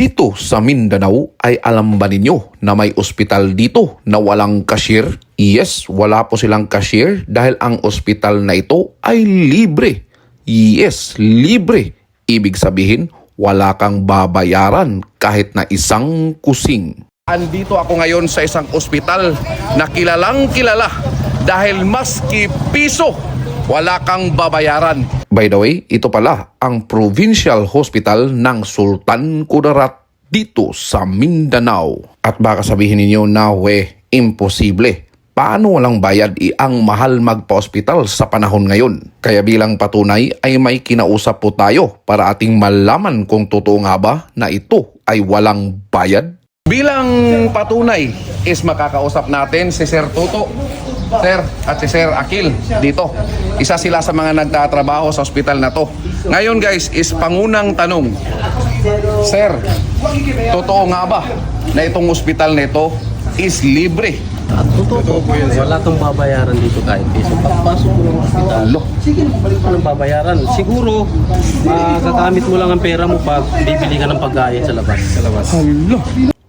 Dito sa Mindanao ay alam ba ninyo na may ospital dito na walang cashier? Yes, wala po silang cashier dahil ang ospital na ito ay libre. Yes, libre. Ibig sabihin, wala kang babayaran kahit na isang kusing. Andito ako ngayon sa isang ospital na kilalang kilala dahil maski piso wala kang babayaran. By the way, ito pala ang Provincial Hospital ng Sultan Kudarat dito sa Mindanao. At baka sabihin ninyo na we, imposible. Paano walang bayad i ang mahal magpa-hospital sa panahon ngayon? Kaya bilang patunay ay may kinausap po tayo para ating malaman kung totoo nga ba na ito ay walang bayad? Bilang patunay is makakausap natin si Sir Toto. Sir at si Sir Akil dito. Isa sila sa mga nagtatrabaho sa ospital na to. Ngayon guys is pangunang tanong. Sir, totoo nga ba na itong ospital na ito is libre? At totoo po, wala kang babayaran dito kahit piso. Pagpasok mo ng ospital, Alo. walang babayaran. Siguro, magagamit mo lang ang pera mo pag bibili ka ng pagkain sa labas. Sa labas.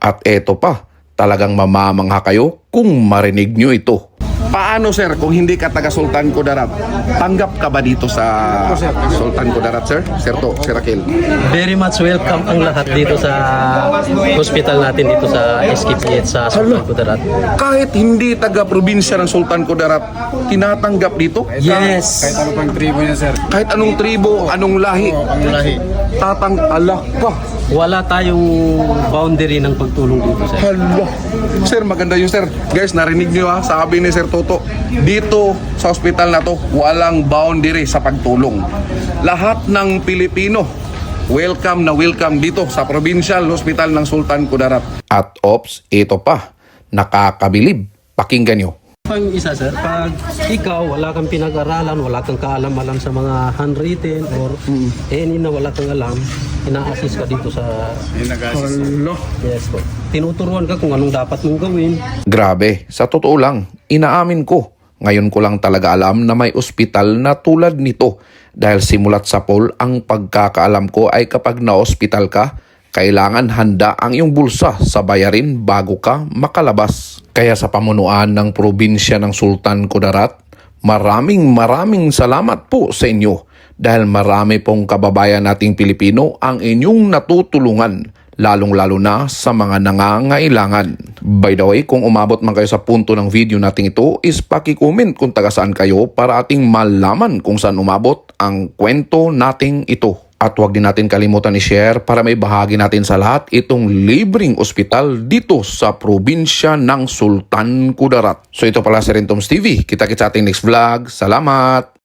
At eto pa, talagang mamamangha kayo kung marinig nyo ito. Paano sir kung hindi ka taga Sultan Kudarat? Tanggap ka ba dito sa Sultan Kudarat sir? Sir to, Sir Akil. Very much welcome ang lahat dito sa hospital natin dito sa SKPH sa Sultan Kudarat. Kahit hindi taga probinsya ng Sultan Kudarat, tinatanggap dito? Yes! Kahit ano pang tribo niya, sir. Kahit anong tribo, anong lahi, ang lahi. tatang alak ka. Wala tayong boundary ng pagtulong dito, sir. Hala. Sir, maganda yun, sir. Guys, narinig nyo ha, sabi ni Sir Toto, dito sa ospital na to, walang boundary sa pagtulong. Lahat ng Pilipino, welcome na welcome dito sa Provincial Hospital ng Sultan Kudarat. At ops, ito pa, nakakabilib. Pakinggan nyo. Pang isa, sir, pag ikaw wala kang pinag-aralan, wala kang kaalam-alam sa mga handwritten or any na wala kang alam, ina-assist ka dito sa... Nag-assist. Yes po. Tinuturuan ka kung anong dapat mong gawin. Grabe, sa totoo lang, inaamin ko. Ngayon ko lang talaga alam na may ospital na tulad nito. Dahil simulat sa poll, ang pagkakaalam ko ay kapag na-ospital ka, kailangan handa ang iyong bulsa sa bayarin bago ka makalabas. Kaya sa pamunuan ng probinsya ng Sultan Kudarat, maraming maraming salamat po sa inyo dahil marami pong kababayan nating Pilipino ang inyong natutulungan lalong-lalo na sa mga nangangailangan. By the way, kung umabot man kayo sa punto ng video nating ito, is paki-comment kung taga saan kayo para ating malaman kung saan umabot ang kwento nating ito. At huwag din natin kalimutan i-share para may bahagi natin sa lahat itong libreng ospital dito sa probinsya ng Sultan Kudarat. So ito pala si Rentoms TV. Kita-kits sa ating next vlog. Salamat!